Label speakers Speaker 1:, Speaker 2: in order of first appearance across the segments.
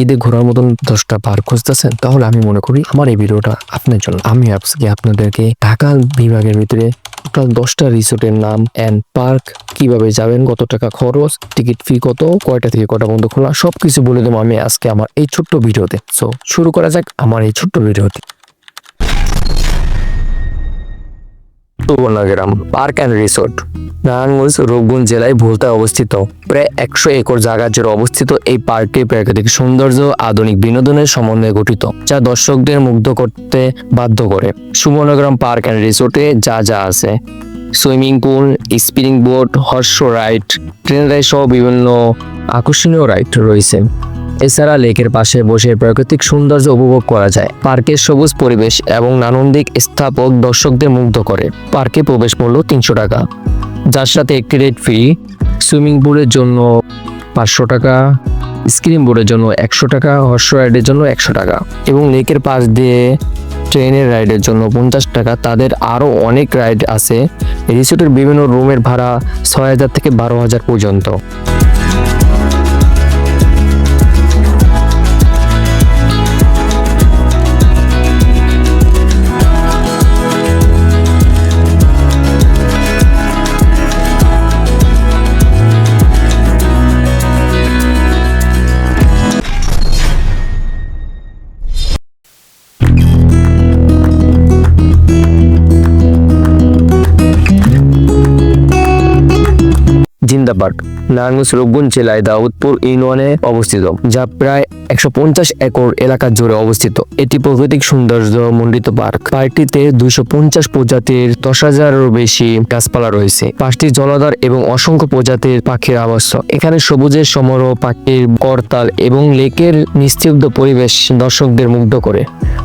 Speaker 1: ঈদে ঘোরার মতন দশটা পার্ক খুঁজতেছেন, তাহলে আমি মনে করি আমার এই ভিডিওটা আপনার জন্য। আমি আজকে আপনাদেরকে ঢাকা বিভাগের ভিতরে টোটাল দশটা রিসোর্টের নাম অ্যান্ড পার্ক কীভাবে যাবেন, কত টাকা খরচ, টিকিট ফি কত, কয়টা থেকে কটা বন্ধ খোলা, সবকিছু বলে দেবো আমি আজকে আমার এই ছোট্ট ভিডিওতে। সো শুরু করা যাক আমার এই ছোট্ট ভিডিওতে Subarnagram park and resort, Narayanganj, Rupganj জেলায় ভোলতায় অবস্থিত। প্রায় একশো একর জায়গা জুড়ে অবস্থিত এই পার্কটি প্রাকৃতিক সৌন্দর্য, আধুনিক বিনোদনের সমন্বয়ে গঠিত, যা দর্শকদের মুগ্ধ করতে বাধ্য করে। সুবর্ণগ্রাম পার্ক অ্যান্ড রিসোর্টে যা যা আছে। Swimming pool, spinning boat, horse ride, train ride সহ বিভিন্ন আকর্ষণীয় রাইড রয়েছে। এছাড়া লেকের পাশে বসে প্রাকৃতিক সৌন্দর্য উপভোগ করা যায়। পার্কের সবুজ পরিবেশ এবং নানন্দিক স্থাপক দর্শকদের মুগ্ধ করে। পার্কে প্রবেশ মূল্য তিনশো টাকা। যার সাথে একটি রেট ফি সুইমিং পুলের জন্য পাঁচশো টাকা স্ক্রিন বোর্ডের জন্য একশো টাকা, হর্স রাইডের জন্য একশো টাকা এবং লেকের পাশ দিয়ে ট্রেনের রাইডের জন্য পঞ্চাশ টাকা। তাদের আরও অনেক রাইড আছে। রিসোর্টের বিভিন্ন রুমের ভাড়া ছয় হাজার থেকে বারো হাজার পর্যন্ত। জিন্দাবাদ। নারায়ণগঞ্জ রূপগঞ্জ জেলায় দাউদপুর ইউনিয়নে অবস্থিত, যা প্রায় একশো পঞ্চাশ একর এলাকা জুড়ে অবস্থিত। এটি প্রাকৃতিক সৌন্দর্য মণ্ডিত পার্ক। পার্কটিতে দুইশো পঞ্চাশ প্রজাতির দশ হাজারেরও বেশি গাছপালা রয়েছে। পাঁচটি জলাধার এবং অসংখ্য প্রজাতির পাখির আবাস এখানে সবুজের সমারোহ, পাখির করতাল এবং লেকের নিস্তব্ধ পরিবেশ দর্শকদের মুগ্ধ করে।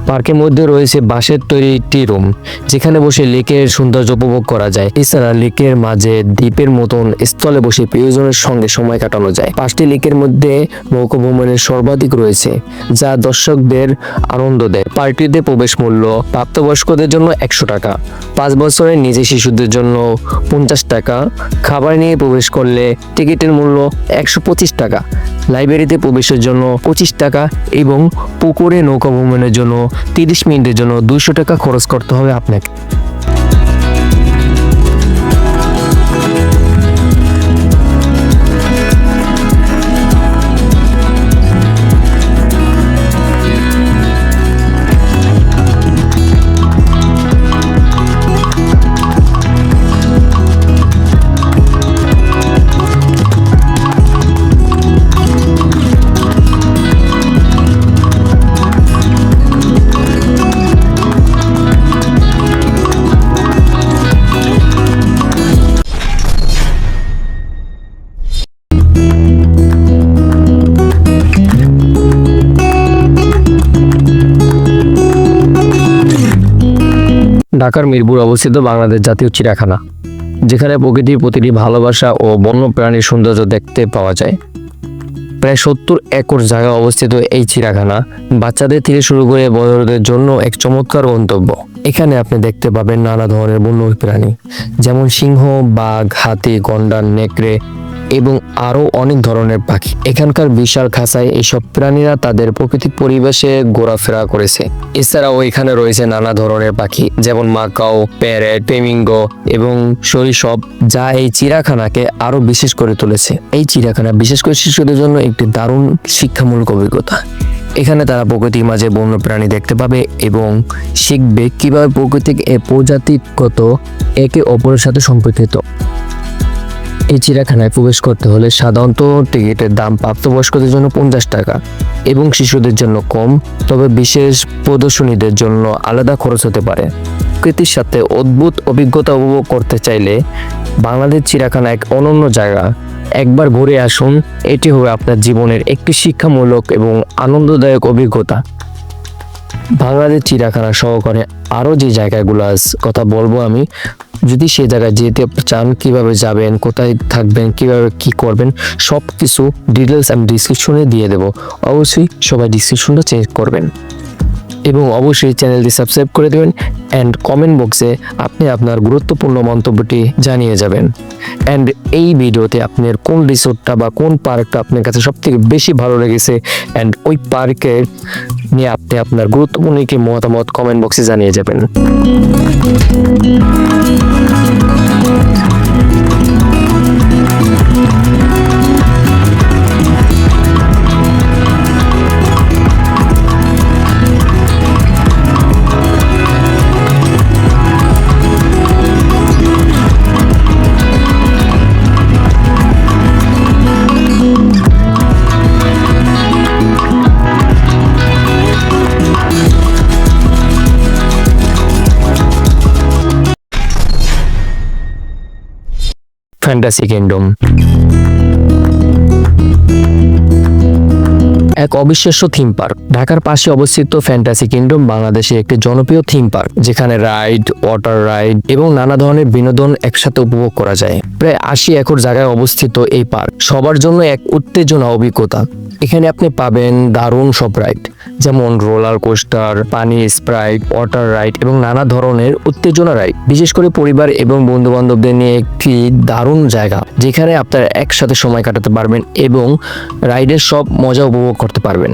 Speaker 1: পার্কের মধ্যে রয়েছে বাঁশের তৈরি একটি রুম, যেখানে বসে লেকের সৌন্দর্য উপভোগ করা যায়। এছাড়া লেকের মাঝে দ্বীপের মতন স্থলে বসে প্রিয়জনের সঙ্গে সময় কাটানো যায়। পাঁচটি লেকের মধ্যে নৌকা ভ্রমণের সর্বাধিক রয়েছে, যা দর্শকদের আনন্দ দেয়। পার্টিতে প্রবেশ মূল্য প্রাপ্তবয়স্কদের জন্য একশো টাকা, পাঁচ বছরের নিজে শিশুদের জন্য পঞ্চাশ টাকা, খাবার নিয়ে প্রবেশ করলে টিকিটের মূল্য একশো পঁচিশ টাকা, লাইব্রেরিতে প্রবেশের জন্য পঁচিশ টাকা এবং পুকুরে নৌকা ভ্রমণের জন্য তিরিশ মিনিটের জন্য দুইশো টাকা খরচ করতে হবে আপনাকে। ঢাকার মিরপুর অবস্থিত বাংলাদেশ জাতীয় চিড়িয়াখানা, যেখানে প্রকৃতির প্রতিটি ভালোবাসা ও বন্যপ্রাণীর সৌন্দর্য দেখতে পাওয়া যায়। প্রায় সত্তর একর জায়গা অবস্থিত এই চিড়িয়াখানা বাচ্চাদের থেকে শুরু করে বড়দের জন্য এক চমৎকার গন্তব্য। এখানে আপনি দেখতে পাবেন নানা ধরনের বন্য প্রাণী, যেমন সিংহ, বাঘ, হাতি, গন্ডার, নেকড়ে এবং আরও অনেক ধরনের পাখি। এখানকার বিশাল খাঁচায় এইসব প্রাণীরা তাদের প্রকৃতিক পরিবেশে ঘোরাফেরা করেছে। এছাড়াও এখানে রয়েছে নানা ধরনের পাখি, যেমন মাকাও, প্যারেট পেমিঙ্গো এবং সরিসব যা এই চিড়িয়াখানাকে আরও বিশেষ করে তুলেছে। এই চিড়িয়াখানা বিশেষ করে শিশুদের জন্য একটি দারুণ শিক্ষামূলক অভিজ্ঞতা। এখানে তারা প্রকৃতির মাঝে বন্য প্রাণী দেখতে পাবে এবং শিখবে কীভাবে প্রকৃতিক প্রজাতিগত একে অপরের সাথে সম্পর্কিত এই চিড়িয়াখানায় প্রবেশ করতে হলে সাধারণত টিকিটের দাম প্রাপ্তবয়স্কদের জন্য পঞ্চাশ টাকা এবং শিশুদের জন্য কম, তবে বিশেষ প্রদর্শনীদের জন্য আলাদা খরচ হতে পারে। প্রকৃতির সাথে অদ্ভুত অভিজ্ঞতা উপভোগ করতে চাইলে বাংলাদেশ চিড়িয়াখানা এক অনন্য জায়গা। একবার ঘুরে আসুন, এটি হবে আপনার জীবনের একটি শিক্ষামূলক এবং আনন্দদায়ক অভিজ্ঞতা। বাংলাদেশ চিড়িয়াখানা সহকারে আরও যে জায়গাগুলো কথা বলব আমি। যদি সেই জায়গায় যেতে চান, কীভাবে যাবেন, কোথায় থাকবেন, কীভাবে কি করবেন সব কিছু ডিটেলস আমি ডিসক্রিপশনে দিয়ে দেবো। অবশ্যই সবাই ডিসক্রিপশনটা চেক করবেন। এবং অবশ্যই চ্যানেলটি সাবস্ক্রাইব করে দেবেন অ্যান্ড কমেন্ট বক্সে আপনি আপনার গুরুত্বপূর্ণ মন্তব্যটি জানিয়ে যাবেন অ্যান্ড এই ভিডিওতে আপনার কোন রিসোর্টটা বা কোন পার্কটা আপনার কাছে সবথেকে বেশি ভালো লেগেছে অ্যান্ড ওই পার্কের নিয়ে আপনি আপনার গুরুত্বপূর্ণ কি মতামত কমেন্ট বক্সে জানিয়ে যাবেন ফ্যান্টাসি কিংডম এক অবিশ্বাস্য থিম পার্ক ঢাকার পাশে অবস্থিত ফ্যান্টাসি কিংডম বাংলাদেশের একটি জনপ্রিয় থিম পার্ক যেখানে রাইড ওয়াটার রাইড এবং নানা ধরনের বিনোদন একসাথে উপভোগ করা যায়। প্রায় আশি একর জায়গায় অবস্থিত এই পার্ক সবার জন্য এক উত্তেজনা অভিজ্ঞতা। এখানে আপনি পাবেন দারুণ সব রাইড যেমন রোলার কোস্টার পানি স্প্রাইট ওয়াটার রাইড এবং নানা ধরনের উত্তেজনা রাইড বিশেষ করে পরিবার এবং বন্ধু বান্ধবদের নিয়ে একটি দারুণ জায়গা, যেখানে আপনারা একসাথে সময় কাটাতে পারবেন এবং রাইডের সব মজা উপভোগ করতে পারবেন।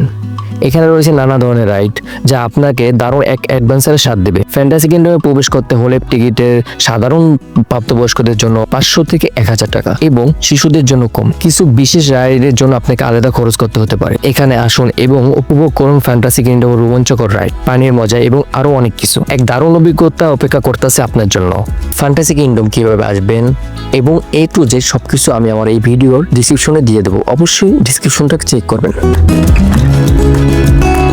Speaker 1: এখানে রয়েছে নানা ধরনের রাইড, যা আপনাকে দারুণ এক অ্যাডভেঞ্চারের স্বাদ দেবে। ফ্যান্টাসি কিংডমে প্রবেশ করতে হলে টিকিটের সাধারণ প্রাপ্তবয়স্কদের জন্য পাঁচশো থেকে এক হাজার টাকা এবং শিশুদের জন্য কম। কিছু বিশেষ রাইডের জন্য আপনাকে আলাদা খরচ করতে হতে পারে। এখানে আসুন এবং উপভোগ করুন ফ্যান্টাসি কিংডম রোমাঞ্চকর রাইড, পানির মজা এবং আরও অনেক কিছু। এক দারুণ অভিজ্ঞতা অপেক্ষা করতেছে আপনার জন্য। ফ্যান্টাসি কিংডম কীভাবে আসবেন এবং এ টু জেড সবকিছু আমি আমার এই ভিডিওর ডিসক্রিপশনে দিয়ে দেবো। অবশ্যই ডিসক্রিপশনটা চেক করবেন। Thank you.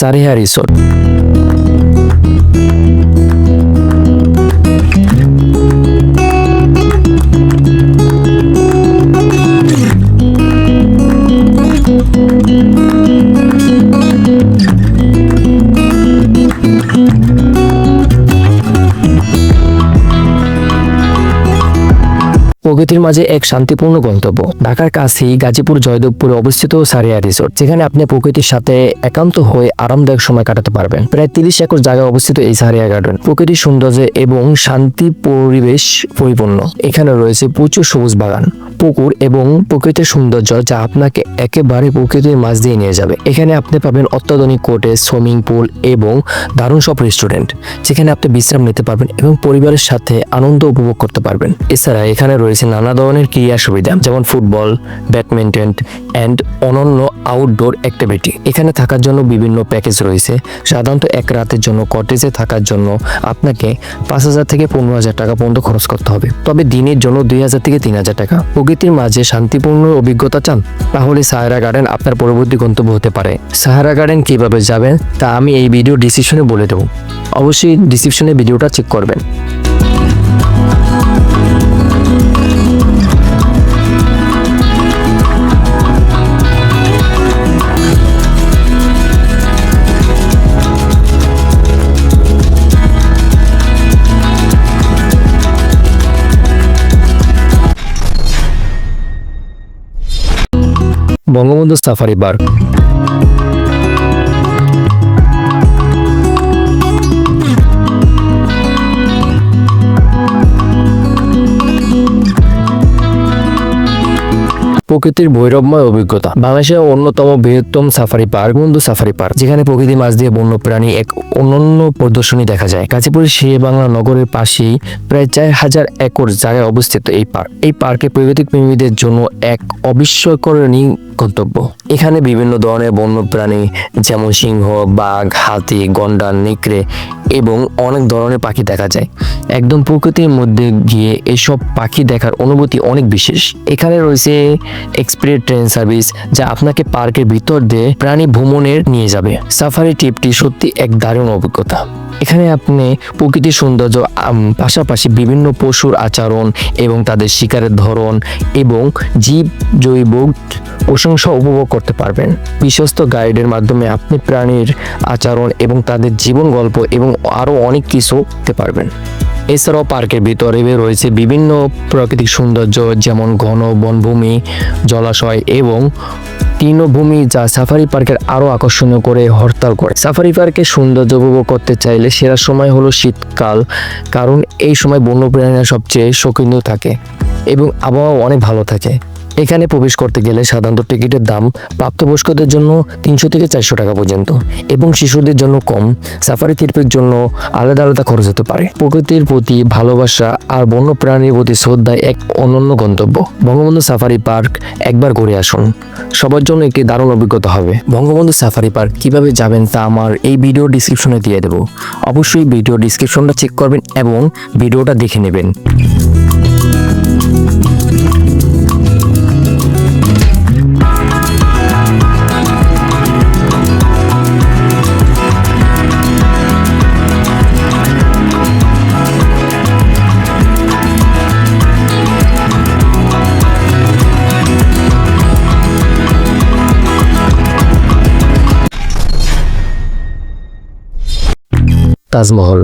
Speaker 1: সারিহা রিসোর্ট প্রকৃতির মাঝে এক শান্তিপূর্ণ গন্তব্য। ঢাকার কাছেই গাজীপুর জয়দেবপুরে অবস্থিত সারিয়া রিসোর্ট, যেখানে আপনি প্রকৃতির সাথে একান্ত হয়ে আরামদায়ক সময় কাটাতে পারবেন। প্রায় তিরিশ একর জায়গায় অবস্থিত এই সারিয়া গার্ডেন প্রকৃতির সৌন্দর্য এবং শান্তি পরিবেশ পরিপূর্ণ। এখানে রয়েছে প্রচুর সবুজ বাগান, পুকুর এবং প্রকৃতির সৌন্দর্য যা আপনাকে একেবারে প্রকৃতির মাঝ দিয়ে নিয়ে যাবে। এখানে আপনি পাবেন অত্যাধুনিক কোটেজ, সুইমিং পুল এবং দারুণ সব রেস্টুরেন্ট, যেখানে আপনি বিশ্রাম নিতে পারবেন এবং পরিবারের সাথে আনন্দ উপভোগ করতে পারবেন। এছাড়া এখানে রয়েছে নানা ধরনের ক্রীড়া সুবিধা, যেমন ফুটবল, ব্যাডমিন্টন অ্যান্ড অনন্য আউটডোর অ্যাক্টিভিটি এখানে থাকার জন্য বিভিন্ন প্যাকেজ রয়েছে। সাধারণত এক রাতের জন্য কটেজে থাকার জন্য আপনাকে পাঁচ হাজার থেকে পনেরো হাজার টাকা পর্যন্ত খরচ করতে হবে। তবে দিনের জন্য দুই হাজার থেকে তিন হাজার টাকা। প্রকৃতির মাঝে শান্তিপূর্ণ অভিজ্ঞতা চান, তাহলে সাহারা গার্ডেন আপনার পরবর্তী গন্তব্য হতে পারে। সাহারা গার্ডেন কীভাবে যাবেন তা আমি এই ভিডিও ডিসক্রিপশনে বলে দেবো। অবশ্যই ডিসক্রিপশনে ভিডিওটা চেক করবেন। বঙ্গবন্ধু সাফারি পার্ক প্রকৃতির ভৈরবময় অভিজ্ঞতা। বাংলাদেশের অন্যতম বৃহত্তম সাফারি পার্ক বন্ধু সাফারি পার্ক যেখানে প্রকৃতির মাছ দিয়ে বন্যপ্রাণী এক অনন্য প্রদর্শনী দেখা যায়। গাজীপুরের শেরে বাংলা নগরের পাশেই প্রায় চার হাজার একর জায়গায় অবস্থিত এই পার্ক। এই পার্কে প্রাকৃতিক প্রেমীদের জন্য এক অবিস্ময়করণীয় গন্তব্য। এখানে বিভিন্ন ধরনের বন্যপ্রাণী, যেমন সিংহ, বাঘ, হাতি গন্ডার নেকড়ে এবং অনেক ধরনের পাখি দেখা যায়। একদম প্রকৃতির মধ্যে গিয়ে এসব পাখি দেখার অনুভূতি অনেক বিশেষ। এখানে রয়েছে এক্সপ্রেস ট্রেন সার্ভিস, যা আপনাকে পার্কের ভিতর দিয়ে প্রাণী ভ্রমণের নিয়ে যাবে। সাফারি ট্রিপটি সত্যি এক দারুণ অভিজ্ঞতা। এখানে আপনি প্রকৃতির সৌন্দর্য পাশাপাশি বিভিন্ন পশুর আচরণ এবং তাদের শিকারের ধরন এবং জীব জৈব প্রশংসা উপভোগ করতে পারবেন। বিশ্বস্ত গাইডের মাধ্যমে আপনি প্রাণীর আচরণ এবং তাদের জীবন গল্প এবং আরও অনেক কিছু দেখতে পারবেন। এছাড়াও পার্কের ভিতরে রয়েছে বিভিন্ন প্রাকৃতিক সৌন্দর্য যেমন ঘন বনভূমি, জলাশয় এবং তৃণভূমি যা সাফারি পার্কের আরও আকর্ষণীয় করে হরতাল করে। সাফারি পার্কের সৌন্দর্য উপভোগ করতে চাইলে সেরা সময় হলো শীতকাল, কারণ এই সময় বন্যপ্রাণীরা সবচেয়ে সক্রিয় থাকে এবং আবহাওয়া অনেক ভালো থাকে। এখানে প্রবেশ করতে গেলে সাধারণত টিকিটের দাম প্রাপ্তবয়স্কদের জন্য তিনশো থেকে চারশো টাকা পর্যন্ত এবং শিশুদের জন্য কম। সাফারি ট্রিপের জন্য আলাদা আলাদা খরচ হতে পারে। প্রকৃতির প্রতি ভালোবাসা আর বন্যপ্রাণীর প্রতি শ্রদ্ধা এক অনন্য গন্তব্য। বঙ্গবন্ধু সাফারি পার্ক একবার ঘুরে আসুন। সবার জন্য একটি দারুণ অভিজ্ঞতা হবে। বঙ্গবন্ধু সাফারি পার্ক কীভাবে যাবেন তা আমার এই ভিডিও ডিসক্রিপশনে দিয়ে দেবো। অবশ্যই ভিডিও ডিসক্রিপশনটা চেক করবেন এবং ভিডিওটা দেখে নেবেন। তাজমহল।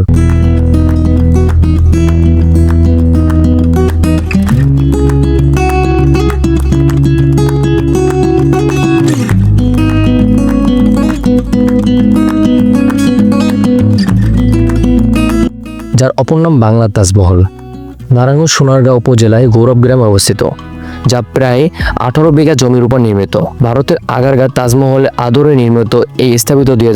Speaker 1: যার অপর নাম বাংলা তাজমহল। নারায়ণগঞ্জ সোনারগাঁও উপজেলায় গৌরব গ্রামে অবস্থিত। যা প্রায় আঠারো বিঘা জমির উপর নির্মিত। ভারতের আগারগাঁ তাজমহলে আদরে নির্মিত এই স্থাপিত দুই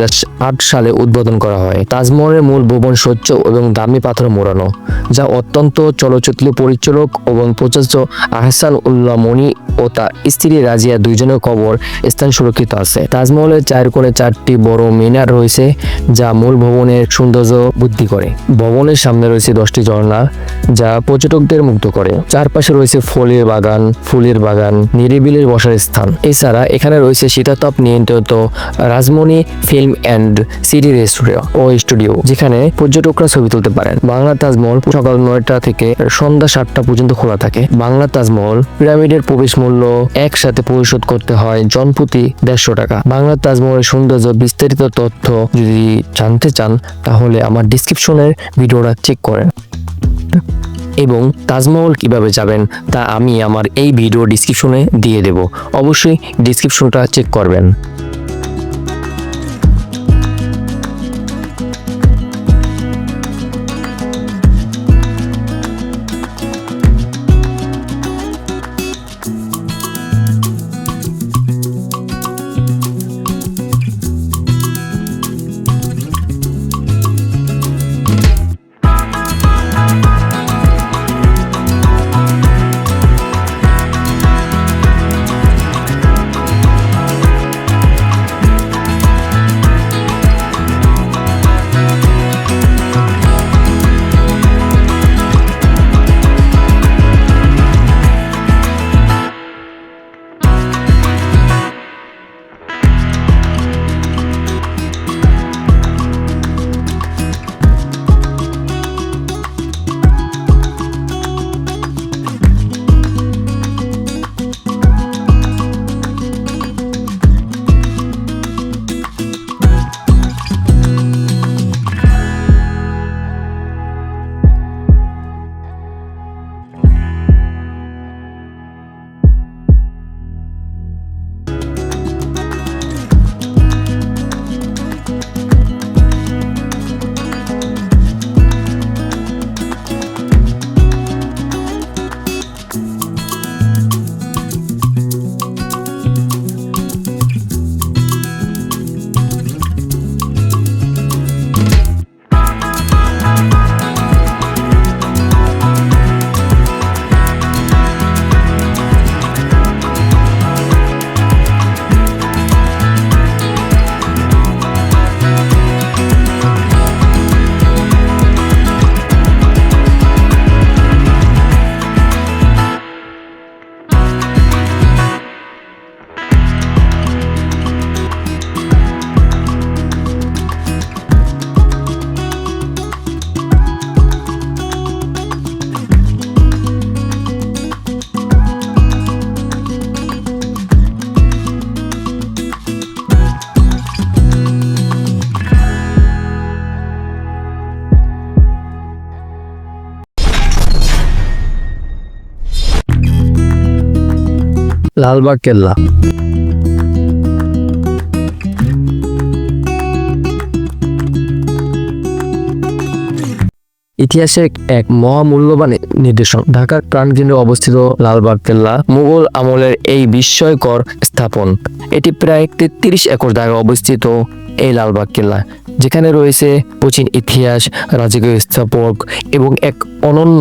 Speaker 1: সালে উদ্বোধন করা হয়। তাজমহলের মূল ভবন স্বচ্ছ এবং দামি পাথর মোড়ানো, যা অত্যন্ত চলচ্চিত্র পরিচালক এবং প্রযোজ্য আহসান উল্লাহ মনি ও তার স্ত্রী রাজিয়া দুইজনের কবর স্থান সুরক্ষিত আছে। তাজমহলের চার কোণে চারটি বড় মিনার রয়েছে, যা মূল ভবনের সৌন্দর্য বৃদ্ধি করে। ভবনের সামনে রয়েছে দশটি ঝর্ণা, যা পর্যটকদের মুগ্ধ করে। চারপাশে রয়েছে ফলের বাগান ফুলের বাগান, নিরিবিলির বসার স্থান। এছাড়া এখানে রয়েছে শীতাতপ নিয়ন্ত্রিত Rajmoni film and CD restaurant O studio, যেখানে পর্যটকরা ছবি তুলতে পারেন। বাংলা তাজমহল সকাল নয়টা থেকে সন্ধ্যা সাতটা পর্যন্ত খোলা থাকে। বাংলা তাজমহল পিরামিডের প্রবেশ মূল্য একসাথে পরিশোধ করতে হয় জনপ্রতি দেড়শো টাকা। বাংলা তাজমহলের সৌন্দর্য বিস্তারিত তথ্য যদি জানতে চান, তাহলে আমার ডিসক্রিপশনের ভিডিওটা চেক করেন। এবং তাজমহল কীভাবে যাবেন তা আমি আমার এই ভিডিও ডিসক্রিপশনে দিয়ে দেব। অবশ্যই ডিসক্রিপশনটা চেক করবেন। লালবাগ কেল্লা? ইতিহাসে এক মহামূল্যবান নিদর্শন। ঢাকার প্রাণকেন্দ্রে অবস্থিত লালবাগ কেল্লা মুঘল আমলের এই বিস্ময়কর স্থাপন। এটি প্রায় তেত্রিশ একর জায়গায় অবস্থিত এই লালবাগ কেল্লা, যেখানে রয়েছে প্রাচীন ইতিহাস, রাজকীয় স্থাপক এবং এক অনন্য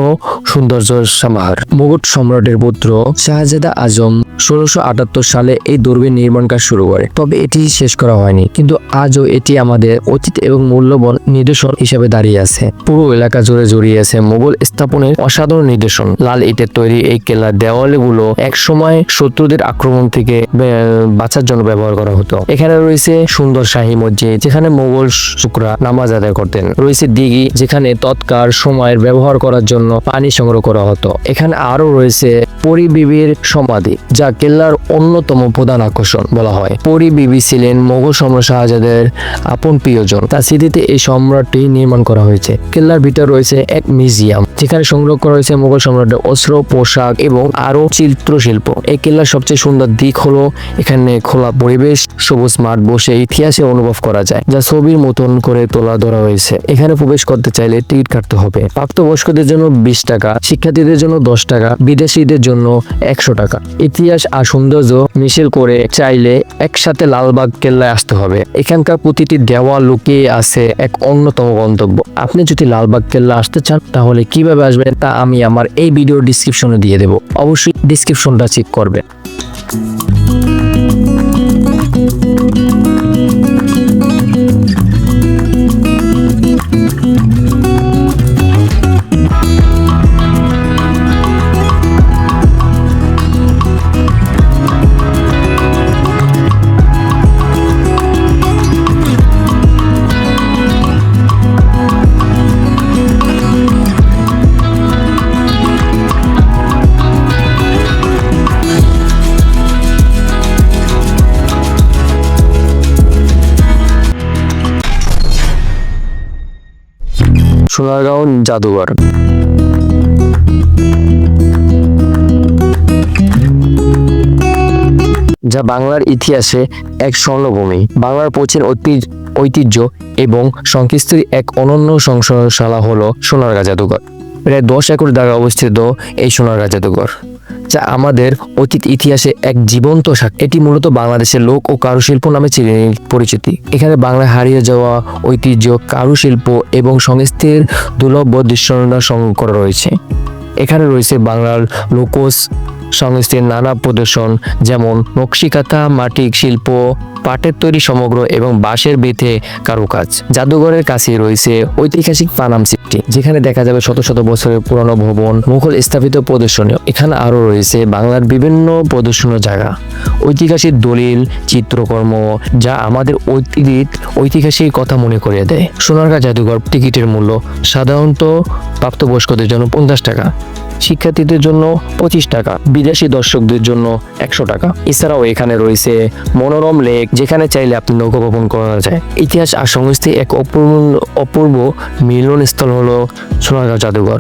Speaker 1: সৌন্দর্য সমাহার মুঘল সম্রাটের পুত্র শাহজাদা আজম ষোলোশো আটাত্তর সালে এই দুর্গের নির্মাণ কাজ শুরু করে। তবে এটি শেষ করা হয়নি, কিন্তু আজও এটি আমাদের অতীত এবং মূল্যবান নিদর্শন হিসেবে দাঁড়িয়ে আছে। পুরো এলাকা জুড়ে জড়িয়ে আছে মুঘল স্থাপনের অসাধারণ নিদর্শন। লাল ইটের তৈরি এই কেল্লার দেওয়ালগুলো এক সময় শত্রুদের আক্রমণ থেকে বাঁচার জন্য ব্যবহার করা হতো। এখানে রয়েছে সুন্দর শাহী মসজিদ, যেখানে মোগল শুকরা নামাজ আদায় করতেন। রয়েছে দিঘি, যেখানে তৎকার সময়ের ব্যবহার করার জন্য পানি সংগ্রহ করা হতো। এখানে আরও রয়েছে পরি বিবির সমাধি, যা কেল্লার অন্যতম প্রধান আকর্ষণ বলা হয়। পরি বিবি ছিলেন মোগল সম্রাট শাহজাদের আপন প্রিয়জন। তার স্মৃতিতে এই সম্রাটটি নির্মাণ করা হয়েছে। কেল্লার ভিতরে রয়েছে এক মিউজিয়াম, যেখানে সংগ্রহ করা হয়েছে মোগল সম্রাটের অস্ত্র, পোশাক এবং আরও চিত্রশিল্প। এই কেল্লার সবচেয়ে সুন্দর দিক হলো এখানে খোলা পরিবেশ, সবুজ মাঠ বসে ইতিহাসে অনুভব করা যায়, যা ছবির মতন করে তোলা ধরা হয়েছে। এখানে প্রবেশ করতে চাইলে টিকিট কাটতে হবে। প্রাপ্তবয়স্কদের জন্য বিশ টাকা, শিক্ষার্থীদের জন্য দশ টাকা, বিদেশিদের জন্য একশো টাকা। ইতিহাস আর সৌন্দর্য মিছিল করে চাইলে একসাথে লালবাগ কেল্লায় আসতে হবে। এখানকার প্রতিটি দেওয়া লুকিয়ে আছে এক অন্যতম গন্তব্য। আপনি যদি লালবাগ কেল্লা আসতে চান, তাহলে কীভাবে আসবেন তা আমি আমার এই ভিডিও ডিসক্রিপশনে দিয়ে দেবো। অবশ্যই ডিসক্রিপশনটা চেক করবেন। সোনারগাঁও জাদুঘর। যা বাংলার ইতিহাসে এক স্বর্ণভূমি, বাংলার প্রচীন ঐতিহ্য এবং সংস্কৃতির এক অনন্য সংসদশালা হল সোনারগাঁ জাদুঘর। প্রায় দশ একর জায়গায় অবস্থিত এই সোনারগাঁ জাদুঘর। যা আমাদের অতীত ইতিহাসে এক জীবন্ত সাক্ষী এটি মূলত বাংলাদেশের লোক ও কারুশিল্প নামে পরিচিতি। এখানে বাংলায় হারিয়ে যাওয়া ঐতিহ্য, কারুশিল্প এবং সংস্থির দুর্লভ দৃশ্যনা সংগ্রহ রয়েছে। এখানে রয়েছে বাংলার লোকজ সংস্কৃতির নানা প্রদর্শন, যেমন নকশিকাঁথা মাটিক শিল্প, পাটের তৈরি সমগ্র এবং বাঁশের বেঁধে কারুকাজ। জাদুঘরের কাছে রয়েছে ঐতিহাসিক পানাম সিটি যেখানে দেখা যাবে শত শত বছরের পুরনো ভবন, মুঘল স্থাপিত প্রদর্শনী এখানে আরও রয়েছে বাংলার বিভিন্ন প্রদর্শনীয় জায়গা। ঐতিহাসিক দলিল, চিত্রকর্ম, যা আমাদের ঐতিহ্য ঐতিহাসিক কথা মনে করিয়ে দেয়। সোনারগাঁ জাদুঘর টিকিটের মূল্য সাধারণত প্রাপ্তবয়স্কদের জন্য পঞ্চাশ টাকা। শিক্ষার্থীদের জন্য পঁচিশ টাকা, বিদেশি দর্শকদের জন্য একশো টাকা। এছাড়াও এখানে রয়েছে মনোরম লেক, যেখানে চাইলে আপনি নৌকা ভ্রমণ করা যায়। ইতিহাস আর সংস্কৃতি এক অপূর্ব অপূর্ব মিলনস্থল হলো সোনারগাঁও জাদুঘর।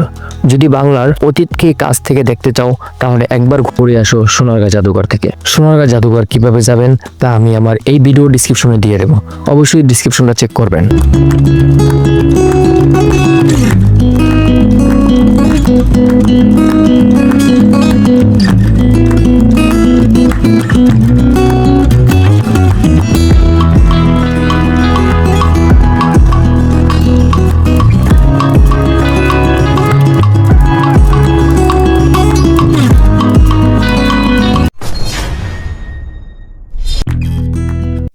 Speaker 1: যদি বাংলার অতীতকে কাছ থেকে দেখতে চাও, তাহলে একবার ঘুরে আসো সোনারগাঁ জাদুঘর থেকে। সোনারগাঁ জাদুঘর কীভাবে যাবেন, তা আমি আমার এই ভিডিও ডিসক্রিপশনে দিয়ে দেবো। অবশ্যই ডিসক্রিপশনটা চেক করবেন।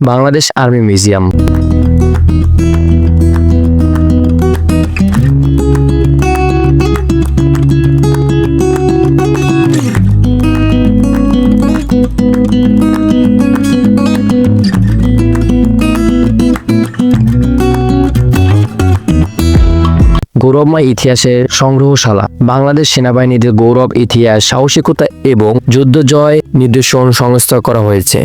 Speaker 1: বাংলাদেশ আর্মি মিউজিয়াম Música গৌরবময় ইতিহাসের সংগ্রহশালা, বাংলাদেশ সেনাবাহিনীর গৌরব, ইতিহাস, সাহসিকতা এবং যুদ্ধ জয় নির্দেশন সংস্থা করা হয়েছে।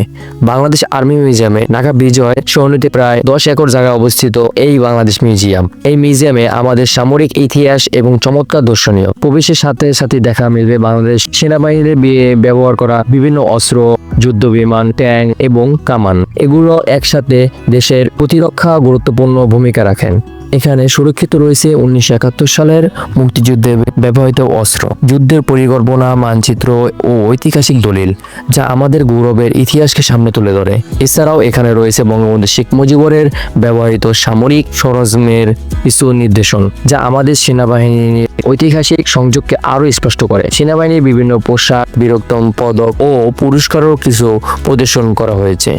Speaker 1: বাংলাদেশ আর্মি মিউজিয়ামে ঢাকা বিজয় সৌনীতে প্রায় দশ একর জায়গায় অবস্থিত এই বাংলাদেশ মিউজিয়াম। এই মিউজিয়ামে আমাদের সামরিক ইতিহাস এবং চমৎকার দর্শনীয়। প্রবেশের সাথে সাথে দেখা মিলবে বাংলাদেশ সেনাবাহিনীর বিয়ে ব্যবহার করা বিভিন্ন অস্ত্র, যুদ্ধ বিমান, ট্যাঙ্ক এবং কামান। এগুলো একসাথে দেশের প্রতিরক্ষা গুরুত্বপূর্ণ ভূমিকা রাখেন। এখানে সুরক্ষিত রয়েছে উনিশশো একাত্তর সালের মুক্তিযুদ্ধে ব্যবহৃত অস্ত্র, যুদ্ধের পরিকল্পনা, মানচিত্র ও ঐতিহাসিক দলিল, যা আমাদের গৌরবের ইতিহাসকে সামনে তুলে ধরে। এছাড়াও এখানে রয়েছে বঙ্গবন্ধু শেখ মুজিবরের ব্যবহৃত সামরিক সরঞ্জামের কিছু নির্দেশন, যা আমাদের সেনাবাহিনীর ঐতিহাসিক সংযোগকে আরও স্পষ্ট করে। সেনাবাহিনীর বিভিন্ন পোশাক বীরত্তম পদক ও পুরস্কারও কিছু প্রদর্শন করা হয়েছে।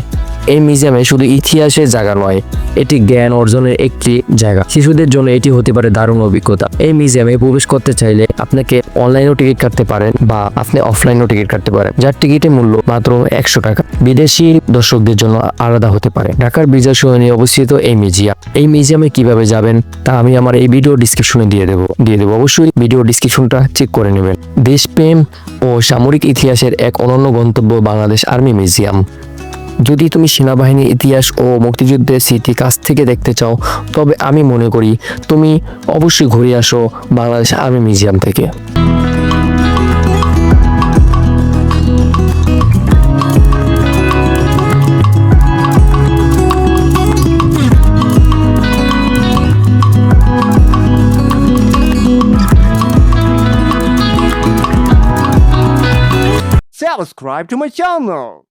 Speaker 1: এই মিউজিয়ামে শুধু ইতিহাসের জায়গা নয়, এটি জ্ঞান অর্জনের একটি জায়গা। শিশুদের জন্য এটি হতে পারে দারুণ অভিজ্ঞতা। এই মিউজিয়ামে প্রবেশ করতে চাইলে আপনাকে অনলাইনেও টিকিট কাটতে পারেন বা আপনি অফলাইনেও টিকিট কাটতে পারেন। যার টিকিটের মূল্য মাত্র একশো টাকা। বিদেশি দর্শকদের জন্য আলাদা হতে পারে। ঢাকার বিজয় সরণি অবস্থিত এই মিউজিয়াম। এই মিউজিয়ামে কীভাবে যাবেন তা আমি আমার এই ভিডিও ডিসক্রিপশনে দিয়ে দেবো। দিয়ে দেবো। অবশ্যই ভিডিও ডিসক্রিপশনটা চেক করে নেবেন। দেশপ্রেম ও সামরিক ইতিহাসের এক অনন্য গন্তব্য বাংলাদেশ আর্মি মিউজিয়াম যদি তুমি সেনাবাহিনীর ইতিহাস ও মুক্তিযুদ্ধের স্মৃতি কাছ থেকে দেখতে চাও, তবে আমি মনে করি তুমি অবশ্যই ঘুরে আসো বাংলাদেশ আর্মি মিউজিয়াম থেকে
Speaker 2: subscribe to my channel.